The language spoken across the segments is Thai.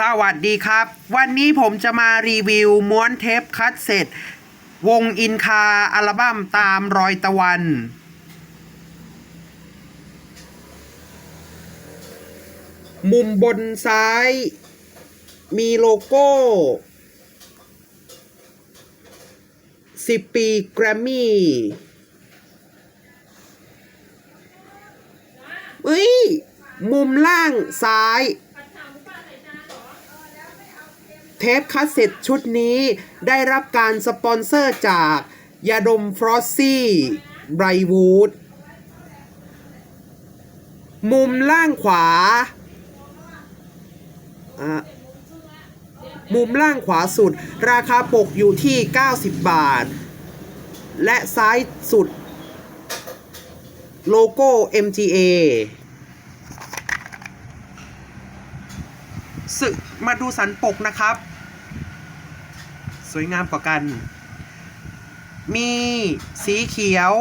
สวัสดีครับ วันนี้ผมจะมารีวิวม้วนเทปคัสเซ็ตวงอินคาอัลบั้มตามรอยตะวัน มุมบนซ้าย มีโลโก้ 10 ปีแกรมมี่เฮ้ย มุมล่างซ้าย เทปคัสเซ็ตชุดนี้ได้รับการสปอนเซอร์จากยาดมฟรอสซี่ไบรวูดมุมล่างขวาอะมุมล่างขวาสุด ราคาปกอยู่ที่ 90 บาท และซ้ายสุด โลโก้ MGA สึมาดูสันปกนะครับ สวยงามกว่ากัน มีสีเขียว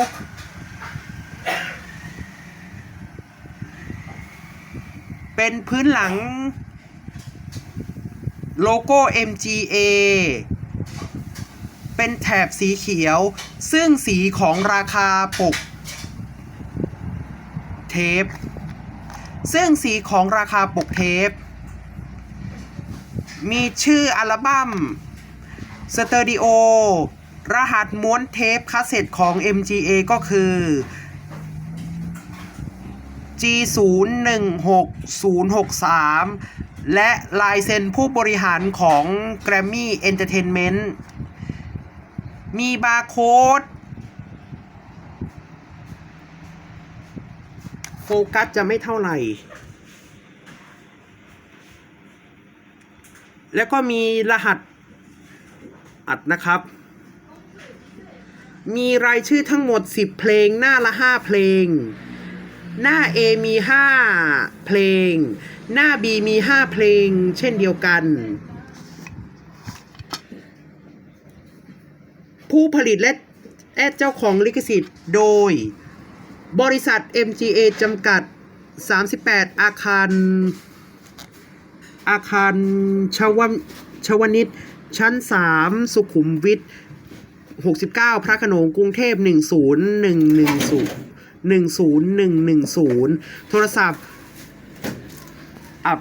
เป็นพื้นหลัง โลโก้ MGA เป็นแถบสีเขียว ซึ่งสีของราคาปกเทป ซึ่งสีของราคาปกเทป มีชื่ออัลบั้ม สเตอริโอรหัสม้วนเทปคาสเซ็ตของ MGA ก็คือ G016063 และลายเซ็นผู้บริหารของ Grammy Entertainment มีบาร์โค้ดโฟกัสจะไม่เท่าไหร่ แล้วก็มีรหัส อัดนะครับ มีรายชื่อทั้งหมด 10 เพลงหน้าละ 5 เพลง หน้า A มี 5 เพลง หน้า B มี 5 เพลง เช่นเดียวกัน ผู้ผลิตและและเจ้าของลิขสิทธิ์โดย บริษัท MGA จำกัด 38 อาคารอาคารชวชวนิต ชั้น 3 สุขุมวิท69 พระโขนงกรุงเทพ 10110 10110 โทรศัพท์อับ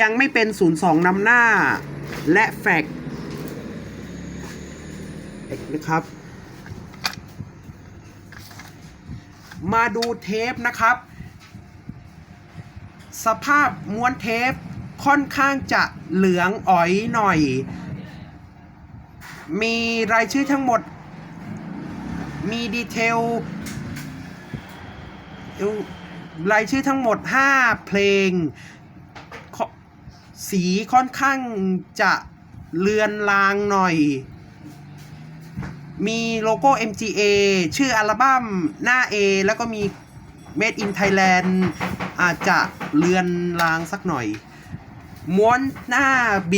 ยังไม่เป็น 02นำหน้า และแฟกนะครับ มาดูเทปนะครับ สภาพม้วนเทปค่อนข้างจะเหลืองอ๋อยหน่อย มีรายชื่อทั้งหมด มีดีเทลรายชื่อทั้งหมด 5 เพลง สีค่อนข้างจะเลือนลางหน่อย มีโลโก้ MGA ชื่ออัลบั้มหน้า A แล้วก็มี Made in Thailand อาจจะเลือนลางสักหน่อย ม้วนหน้า B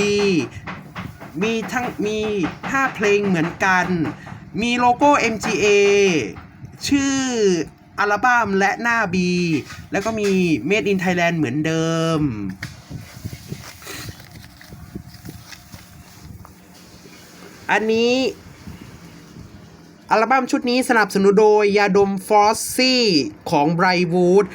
มีทั้งมี 5 เพลงเหมือนกัน มีโลโก้ MGA ชื่ออัลบั้มและหน้า B แล้วก็มี Made in Thailand เหมือนเดิม อันนี้ อัลบั้มชุดนี้สนับสนุนโดย ยาดมฟอสซี่ของไบรวูด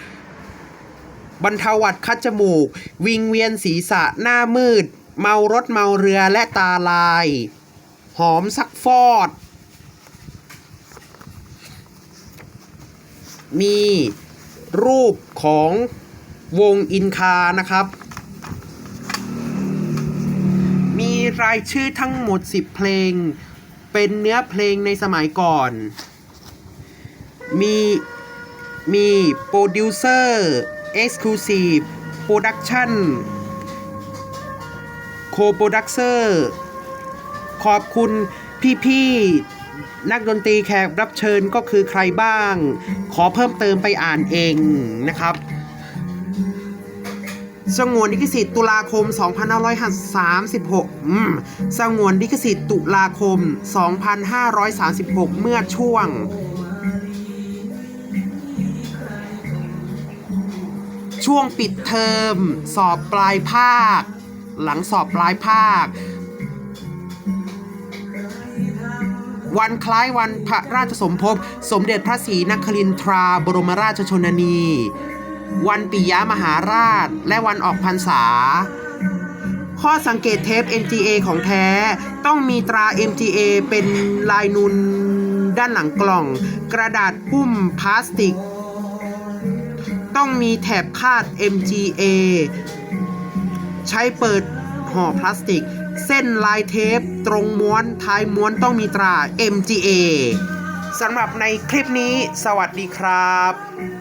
บรรเทาหวัดคัดจมูก วิงเวียนศีรษะหน้ามืด เมารถเมาเรือและตาลาย หอมซักฟอด มีรูปของวงอินคานะครับ มีรายชื่อทั้งหมด 10 เพลง เป็นเนื้อเพลงในสมัยก่อน มี มีโปรดิวเซอร์เอ็กซ์คลูซีฟ โคโปรดักเซอร์ขอบคุณพี่ๆนักดนตรีแขกรับเชิญก็คือใครบ้าง ขอเพิ่มเติมไปอ่านเองนะครับ สงวนลิขสิทธิ์ตุลาคม 2536อืมสงวนลิขสิทธิ์ตุลาคม 2536 เมื่อช่วงช่วงปิดเทอม สอบปลายภาค หลังสอบปลายภาค วันคล้ายวันพระราชสมภพ สมเด็จพระศรีนครินทราบรมราชชนนี วันปิยมหาราช และวันออกพรรษา ข้อสังเกตเทป MGA ของแท้ ต้องมีตรา MGA เป็นลายนูนด้านหลังกล่อง กระดาษหุ้มพลาสติก ต้องมีแถบคาด MGA ใช้เปิดห่อพลาสติก เส้นลายเทป ตรงม้วนท้ายม้วนต้องมีตรา MGA สำหรับในคลิปนี้ สวัสดีครับ